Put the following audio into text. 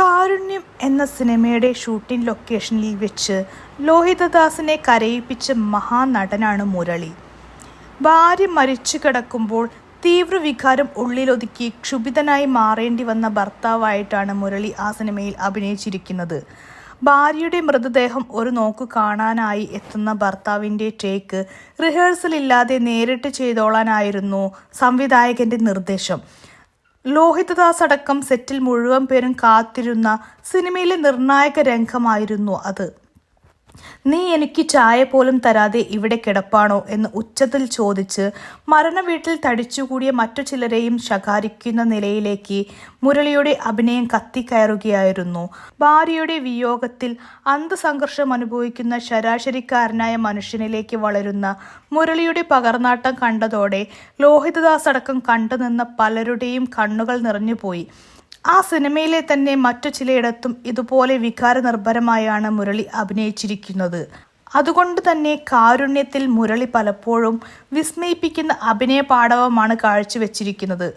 കാരുണ്യം എന്ന സിനിമയുടെ ഷൂട്ടിംഗ് ലൊക്കേഷനിൽ വെച്ച് ലോഹിതദാസിനെ കരയിപ്പിച്ച മഹാനടനാണ് മുരളി. ഭാര്യ മരിച്ചു കിടക്കുമ്പോൾ തീവ്രവികാരം ഉള്ളിലൊതുക്കി ക്ഷുഭിതനായി മാറേണ്ടി വന്ന ഭർത്താവായിട്ടാണ് മുരളി ആ സിനിമയിൽ അഭിനയിച്ചിരിക്കുന്നത്. ഭാര്യയുടെ മൃതദേഹം ഒരു നോക്ക് കാണാനായി എത്തുന്ന ഭർത്താവിന്റെ ടേക്ക് റിഹേഴ്സൽ ഇല്ലാതെ നേരിട്ട് ചെയ്തോളാനായിരുന്നു സംവിധായകന്റെ നിർദ്ദേശം. ലോഹിതദാസ് അടക്കം സെറ്റിൽ മുഴുവൻ പേരും കാത്തിരുന്ന സിനിമയിലെ നിർണായക രംഗമായിരുന്നു അത്. നീ എനിക്ക് ചായ പോലും തരാതെ ഇവിടെ കിടപ്പാണോ എന്ന് ഉച്ചത്തിൽ ചോദിച്ച് മരണവീട്ടിൽ തടിച്ചുകൂടിയ മറ്റു ചിലരെയും ശകാരിക്കുന്ന നിലയിലേക്ക് മുരളിയുടെ അഭിനയം കത്തിക്കയറുകയായിരുന്നു. ഭാര്യയുടെ വിയോഗത്തിൽ അന്തസംഘർഷം അനുഭവിക്കുന്ന ശരാശരിക്കാരനായ മനുഷ്യനിലേക്ക് വളരുന്ന മുരളിയുടെ പകർന്നാട്ടം കണ്ടതോടെ ലോഹിതദാസ് അടക്കം കണ്ടുനിന്ന പലരുടെയും കണ്ണുകൾ നിറഞ്ഞുപോയി. ആ സിനിമയിലെ തന്നെ മറ്റു ചിലയിടത്തും ഇതുപോലെ വികാരനിർഭരമായാണ് മുരളി അഭിനയിച്ചിരിക്കുന്നത്. അതുകൊണ്ട് തന്നെ കാരുണ്യത്തിൽ മുരളി പലപ്പോഴും വിസ്മയിപ്പിക്കുന്ന അഭിനയ പാടവമാണ് കാഴ്ചവെച്ചിരിക്കുന്നത്.